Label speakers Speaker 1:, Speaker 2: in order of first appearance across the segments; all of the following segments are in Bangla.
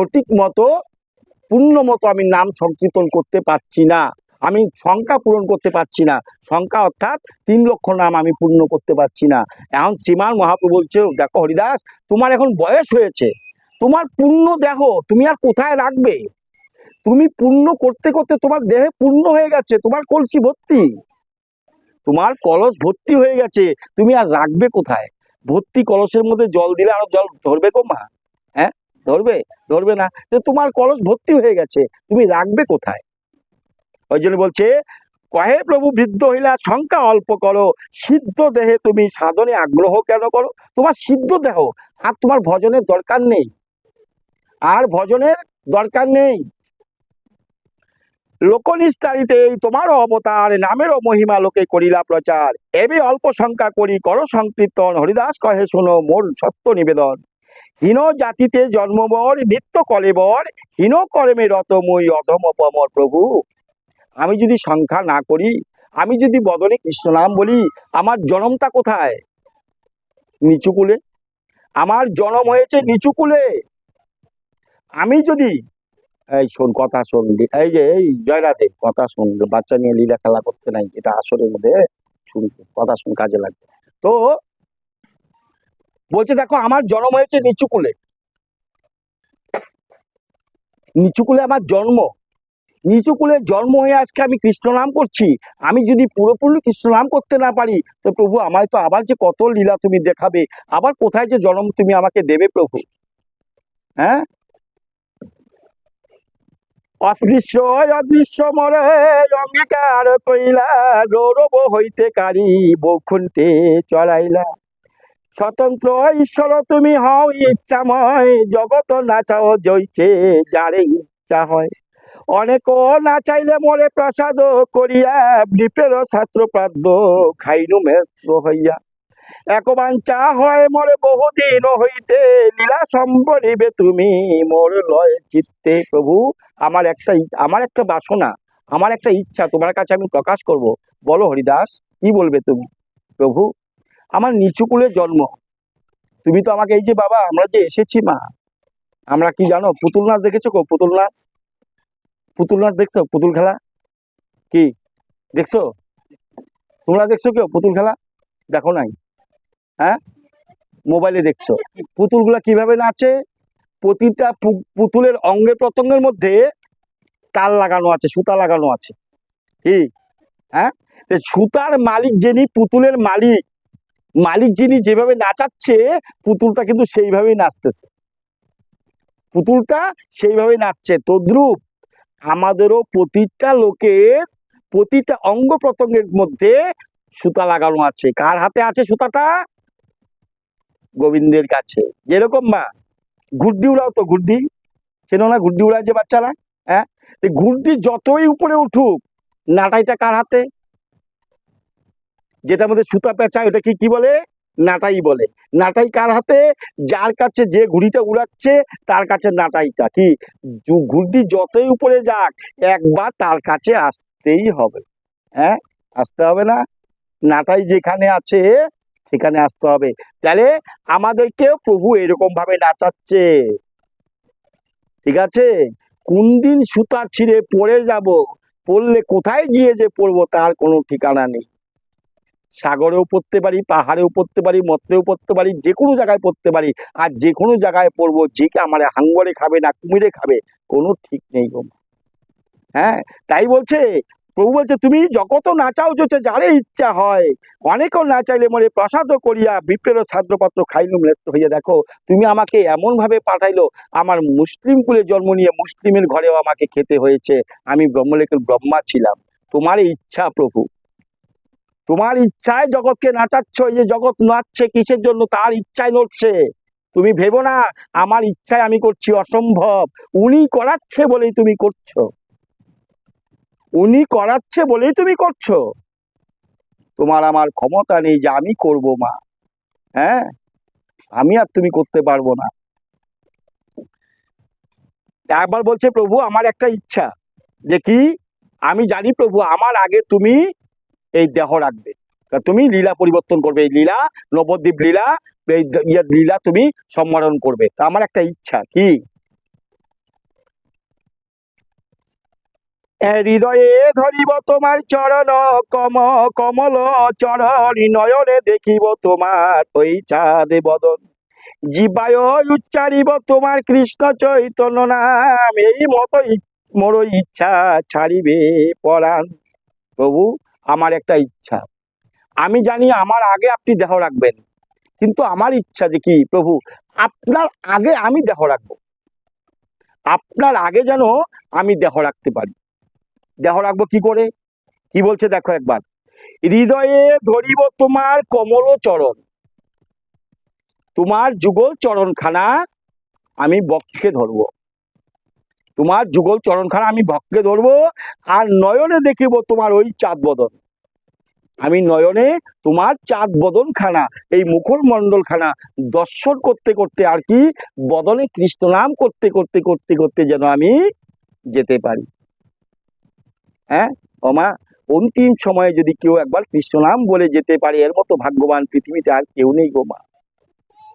Speaker 1: সঠিক মতো পূর্ণ মতো আমি নাম সংকীর্তন করতে পারছি না আমি সংখ্যা পূরণ করতে পারছি না সংখ্যা অর্থাৎ তিন লক্ষ নাম আমি পূর্ণ করতে পারছি না এখন শ্রীমান মহাপ্রভু বলছে দেখো হরিদাস তোমার এখন বয়স হয়েছে তোমার পূর্ণ দেহ তুমি আর কোথায় রাখবে তুমি পূর্ণ করতে করতে তোমার দেহে পূর্ণ হয়ে গেছে তোমার কলসি ভর্তি তোমার কলস ভর্তি হয়ে গেছে তুমি আর রাখবে কোথায় ভর্তি কলসের মধ্যে জল দিলে আরো জল ধরবে কো মা ধরবে ধরবে না যে তোমার কলস ভর্তি হয়ে গেছে তুমি রাখবে কোথায় ওই জন্য বলছে কহে প্রভু বৃদ্ধ হইলা শঙ্কা অল্প করো সিদ্ধ দেহে তুমি সাধনে আগ্রহ কেন করো তোমার সিদ্ধ দেহ আর তোমার ভজনের দরকার নেই আর ভজনের দরকার নেই লোকনিস্তারিতে এই তোমার অবতার নামেরও মহিমা লোকে করিলা প্রচার এবে অল্প সংখ্যা করি কর সংকীর্তন হরিদাস কহে শোনো মোর সত্য নিবেদন হীন জাতিতে জন্মবর নিত্য কলেবর হীন কর্মে রতময় অধম পমর প্রভু আমি যদি সংখ্যা না করি আমি যদি বদনে কৃষ্ণ নাম বলি আমার জন্মটা কোথায় নিচুকুলে আমার জন্ম হয়েছে নিচুকুলে আমি যদি এই শোন কথা শোন এই যে এই জয়রাতে কথা শুন বাচ্চা নিয়ে লীলা খেলা করতে নাই এটা আসরের মধ্যে শুন কথা শুন কাজে লাগবে তো বলছে দেখো আমার জন্ম হয়েছে নিচুকুলে নিচুকুলে আমার জন্ম নিচুকুলে জন্ম হয়ে আজকে আমি কৃষ্ণ নাম করছি আমি যদি পুরোপুরি কৃষ্ণ নাম করতে না পারি তো প্রভু আমায় তো আবার যে কত লীলা তুমি দেখাবে আবার কোথায় যে জন্ম তুমি আমাকে দেবে প্রভু হ্যাঁ অদৃশ্য অদৃশ্য মরে অঙ্গীকার কইলা গৌরব হইতে কারি বক্ষুন্তে চড়াইলা স্বতন্ত্র ঈশ্বর তুমি হও ইচ্ছাময় জগত নাচাও জয়ছে যারে ইচ্ছা হয় অনেক না চাইলে মরে প্রসাদ করিয়া নৃপের ছাত্র প্রাদ্য খাইনু মেত্র হইয়া একবাঞ্চা হয় মরে বহুদিন হইতে লীলা সম্বরিবে তুমি মোর লয় চিত্তে প্রভু আমার একটা আমার একটা বাসনা আমার একটা ইচ্ছা তোমার কাছে আমি প্রকাশ করব বলো হরিদাস কি বলবে তুমি প্রভু আমার নিচু কুলে জন্ম তুমি তো আমাকে এই যে বাবা আমরা যে এসেছি মা আমরা কি জানো পুতুল নাচ দেখেছো কো পুতুল নাচ পুতুল নাচ দেখছো পুতুল খেলা কি দেখছো তোমরা দেখছো কেউ পুতুল খেলা দেখো নাই হ্যাঁ মোবাইলে দেখছো পুতুলগুলা কিভাবে নাচে প্রতিটা পুতুলের অঙ্গে প্রত্যঙ্গের মধ্যে তাল লাগানো আছে সুতা লাগানো আছে কি হ্যাঁ সুতার মালিক যিনি পুতুলের মালিক মালিক যিনি যেভাবে নাচাচ্ছে পুতুলটা কিন্তু সেইভাবেই নাচতেছে পুতুলটা সেইভাবে নাচছে তদ্রুপ আমাদেরও প্রতিটা লোকের প্রতিটা অঙ্গ প্রত্যঙ্গের মধ্যে সুতা লাগানো আছে কার হাতে আছে সুতাটা গোবিন্দের কাছে যেরকম মা ঘুড্ডি উড়াও তো ঘুড্ডি চেনো না ঘুড্ডি উড়ায় যে বাচ্চারা হ্যাঁ ঘুড্ডি যতই উপরে উঠুক নাটাইটা কার হাতে যেটা আমাদের সুতা পেঁচা ওটা কি বলে নাটাই বলে নাটাই কার হাতে যার কাছে যে ঘুড়িটা উড়াচ্ছে তার কাছে নাটাইটা কি ঘুড়ি যতই উপরে যাক একবার তার কাছে আসতেই হবে হ্যাঁ আসতে হবে না নাটাই যেখানে আছে সেখানে আসতে হবে তাহলে আমাদেরকেও প্রভু এরকম ভাবে নাচাচ্ছে ঠিক আছে কোন দিন সুতা ছিঁড়ে পড়ে যাব পড়লে কোথায় গিয়ে যে পড়বো তার কোনো ঠিকানা নেই সাগরেও পড়তে পারি পাহাড়েও পড়তে পারি মত্তেও পড়তে পারি যে কোনো জায়গায় পড়তে পারি আর যে কোনো জায়গায় পড়বো যে আমার হাঙ্গরে খাবে না কুমিরে খাবে কোনো ঠিক নেই গো হ্যাঁ তাই বলছে প্রভু বলছে তুমি যত নাচাও চোচে যারে ইচ্ছা হয় অনেকেও না চাইলে মরে প্রসাদও করিয়া বিপ্রের ছাত্রপাত্র খাইল ম্লেপ্ত হইয়া দেখো তুমি আমাকে এমনভাবে পাঠাইলো আমার মুসলিম কুলে জন্ম নিয়ে মুসলিমের ঘরেও আমাকে খেতে হয়েছে আমি ব্রহ্মলেখের ব্রহ্মা ছিলাম তোমার ইচ্ছা প্রভু তোমার ইচ্ছায় জগৎকে নাচাচ্ছ এই যে জগৎ নাচছে কিসের জন্য তার ইচ্ছায় নড়ছে তুমি ভেবো না আমার ইচ্ছায় আমি করছি অসম্ভব উনি করাচ্ছে বলেই তুমি করছো উনি করাচ্ছে বলেই তুমি করছো তোমার আমার ক্ষমতা নেই যে আমি করব মা হ্যাঁ আমি আর তুমি করতে পারবো না একবার বলছে প্রভু আমার একটা ইচ্ছা যে কি আমি জানি প্রভু আমার আগে তুমি এই দেহ রাখবে তুমি লীলা পরিবর্তন করবে এই লীলা নবদ্বীপ লীলা এই ইয়ে লীলা তুমি সম্মারণ করবে তা আমার একটা ইচ্ছা কি হৃদয়ে ধরিব তোমার চরণ কম কমল চরণ নয়নে দেখিব তোমার ওই চাঁদে বদন জীবায় উচ্চারিব তোমার কৃষ্ণ চৈতন্য নাম এই মতো মোর ইচ্ছা ছাড়িবে পরাণ প্রভু আমার একটা ইচ্ছা আমি জানি আমার আগে আপনি দেহ রাখবেন কিন্তু আমার ইচ্ছা যে কি প্রভু আপনার আগে আমি দেহ রাখবো আপনার আগে যেন আমি দেহ রাখতে পারি দেহ রাখবো কি করে কি বলছে দেখো একবার হৃদয়ে ধরিব তোমার কমল চরণ তোমার যুগল চরণখানা আমি বক্ষে ধরবো তোমার যুগল চরণখানা আমি ভক্তকে ধরবো আর নয়নে দেখিব তোমার ওই চাঁদ বদন আমি নয়নে তোমার চাঁদ বদন খানা এই মুখর মণ্ডলখানা খানা দর্শন করতে করতে আর কি বদনে কৃষ্ণ নাম করতে করতে করতে করতে যেন আমি যেতে পারি হ্যাঁ অমা অন্তিম সময়ে যদি কেউ একবার কৃষ্ণ নাম বলে যেতে পারে এর মতো ভাগ্যবান পৃথিবীতে আর কেউ নেই গোমা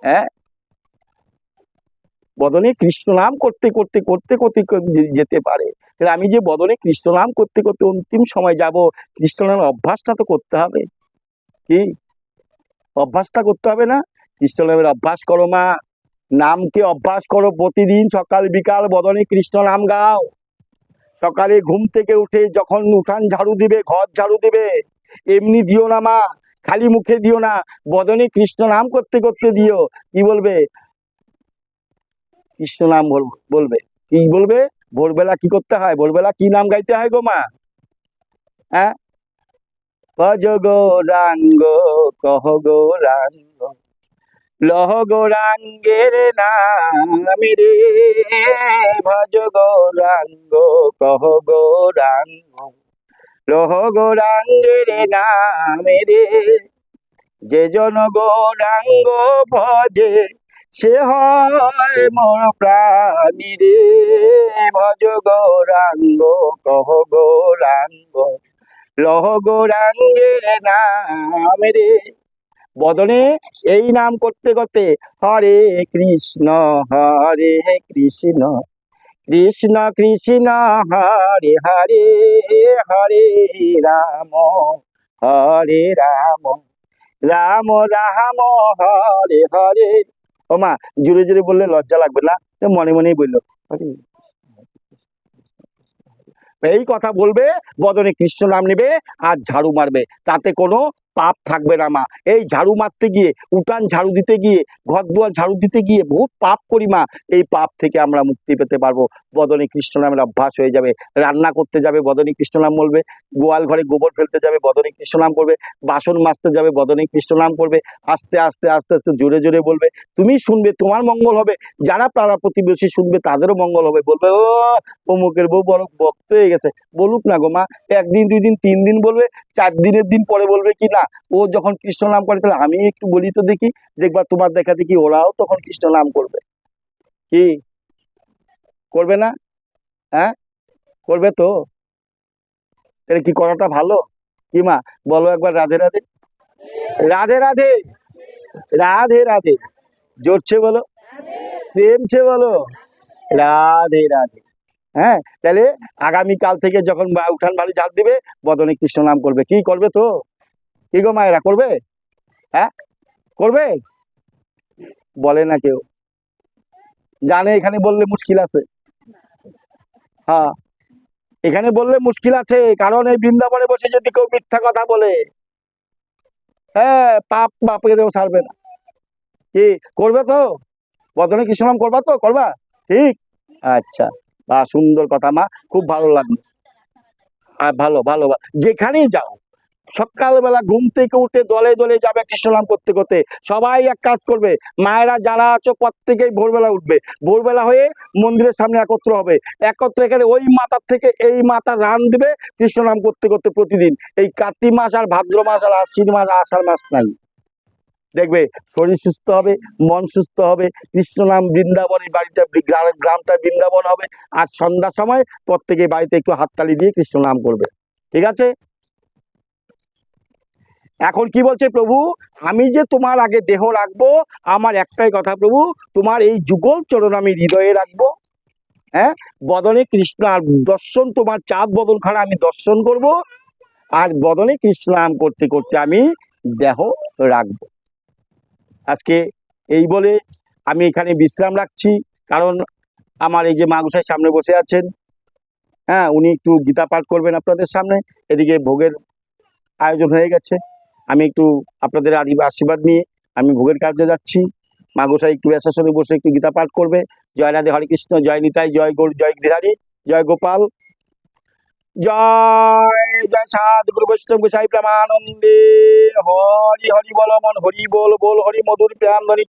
Speaker 1: হ্যাঁ বদনে কৃষ্ণ নাম করতে করতে করতে করতে যেতে পারে তাহলে আমি যে বদনে কৃষ্ণ নাম করতে করতে অন্তিম সময় যাব কৃষ্ণ নাম অভ্যাসটা তো করতে হবে কি অভ্যাসটা করতে হবে না কৃষ্ণ নামের অভ্যাস করো মা নামকে অভ্যাস করো প্রতিদিন সকাল বিকাল বদনে কৃষ্ণ নাম গাও সকালে ঘুম থেকে উঠে যখন উঠান ঝাড়ু দিবে ঘর ঝাড়ু দিবে এমনি দিও না মা খালি মুখে দিও না বদনে কৃষ্ণ নাম করতে করতে দিও কি বলবে কৃষ্ণ নাম বলবে কি বলবে ভোরবেলা কি করতে হয় ভোরবেলা কি নাম গাইতে হয় গো মা হ্যাঁ ভজ গৌরাঙ্গ কহ গৌরাঙ্গ লহ গৌরাঙ্গের নাম রে ভজ গৌরাঙ্গ কহ গৌরাঙ্গ লহ গৌরাঙ্গের নাম রে যে জন গৌরাঙ্গ ভজে সে হয় মোর প্রাণী রে ভজ গৌরাঙ্গ কহ গৌরাঙ্গ লহ গৌরাঙ্গের নাম রে বদনে এই নাম করতে করতে হরে কৃষ্ণ হরে কৃষ্ণ কৃষ্ণ কৃষ্ণ হরে হরে হরে রাম হরে রাম রাম রাম হরে হরে ও মা জোরে জোরে বললে লজ্জা লাগবে না মনে মনেই বললো এই কথা বলবে বদনে কৃষ্ণ নাম নেবে আর ঝাড়ু মারবে তাতে কোনো পাপ থাকবে না মা এই ঝাড়ু মারতে গিয়ে উটান ঝাড়ু দিতে গিয়ে ঘর দুয়ার ঝাড়ু দিতে গিয়ে বহু পাপ করি মা এই পাপ থেকে আমরা মুক্তি পেতে পারবো বদনী কৃষ্ণ নামের অভ্যাস হয়ে যাবে রান্না করতে যাবে বদনী কৃষ্ণ নাম বলবে গোয়াল ঘরে গোবর ফেলতে যাবে বদনী কৃষ্ণ নাম করবে বাসন মাজতে যাবে বদনী কৃষ্ণ নাম করবে আস্তে আস্তে আস্তে আস্তে জোরে জোরে বলবে তুমি শুনবে তোমার মঙ্গল হবে যারা পাড়া প্রতিবেশী শুনবে তাদেরও মঙ্গল হবে বলবে ও অমুকের বউ বড় বক্ত হয়ে গেছে বলুক না গো মা একদিন দুই দিন তিন দিন বলবে চার দিনের দিন পরে বলবে কি না না ও যখন কৃষ্ণ নাম করে তাহলে আমি একটু বলি তো দেখি দেখবা তোমার দেখা দেখি ওরাও তখন কৃষ্ণ নাম করবে কি করবে না হ্যাঁ করবে তো তাহলে কি করাটা ভালো কি মা বলো একবার রাধে রাধে রাধে রাধে রাধে রাধে জোরছে বলো প্রেমছে বলো রাধে রাধে হ্যাঁ তাহলে আগামী কাল থেকে যখন উঠান বাড়ি ঝাড় দিবে বদনে কৃষ্ণ নাম করবে কি করবে তো কি গো মায়েরা করবে হ্যাঁ করবে বলে না কেউ জানে এখানে বললে মুশকিল আছে হ্যাঁ এখানে বললে মুশকিল আছে কারণ এই বৃন্দাবনে বসে যদি কেউ মিথ্যা কথা বলে হ্যাঁ পাপ বাপকেও ছাড়বে না কি করবে তো বদনে কৃষ্ণনাম করবা তো করবা ঠিক আচ্ছা বা সুন্দর কথা মা খুব ভালো লাগলো আর ভালো ভালো যেখানেই যাও সকালবেলা ঘুম থেকে উঠে দলে দলে যাবে কৃষ্ণনাম করতে করতে সবাই এক কাজ করবে মায়েরা যারা আছো প্রত্যেকেই ভোরবেলা উঠবে ভোরবেলা হয়ে মন্দিরের সামনে একত্র হবে একত্র এখানে ওই মাতার থেকে এই মাতা রান দেবে কৃষ্ণনাম করতে করতে প্রতিদিন এই কার্তিক মাস আর ভাদ্র মাস আর আশ্বিন মাস আষাঢ় মাস নাই দেখবে শরীর সুস্থ হবে মন সুস্থ হবে কৃষ্ণনাম বৃন্দাবনের বাড়িটা গ্রামটা বৃন্দাবন হবে আর সন্ধ্যার সময় প্রত্যেকে বাড়িতে একটু হাততালি দিয়ে কৃষ্ণনাম করবে ঠিক আছে এখন কি বলছে প্রভু আমি যে তোমার আগে দেহ রাখবো আমার একটাই কথা প্রভু তোমার এই যুগল চরণ আমি হৃদয়ে রাখবো হ্যাঁ বদনে কৃষ্ণ আর দর্শন তোমার চাঁদ বদল খানা আমি দর্শন করব আর বদনে কৃষ্ণ নাম করতে করতে আমি দেহ রাখব আজকে এই বলে আমি এখানে বিশ্রাম রাখছি কারণ আমার এই যে মাগুসাই সামনে বসে আছেন হ্যাঁ উনি একটু গীতা পাঠ করবেন আপনাদের সামনে এদিকে ভোগের আয়োজন হয়ে গেছে আমি একটু আপনাদের আদি আশীর্বাদ নিয়ে আমি ভোগের কার্যে যাচ্ছি মা গোসাই একটু ব্যাসাসনে বসে একটু গীতা পাঠ করবে জয় রাধে হরে কৃষ্ণ জয় নিতাই জয় গোল জয় গৃহারি জয় গোপাল জয় জয় সাধ গুরু বৈষ্ণব গোসাই প্রেমানন্দে হরি হরি বল মন হরি বল বল হরি মধুর প্রেম ধরি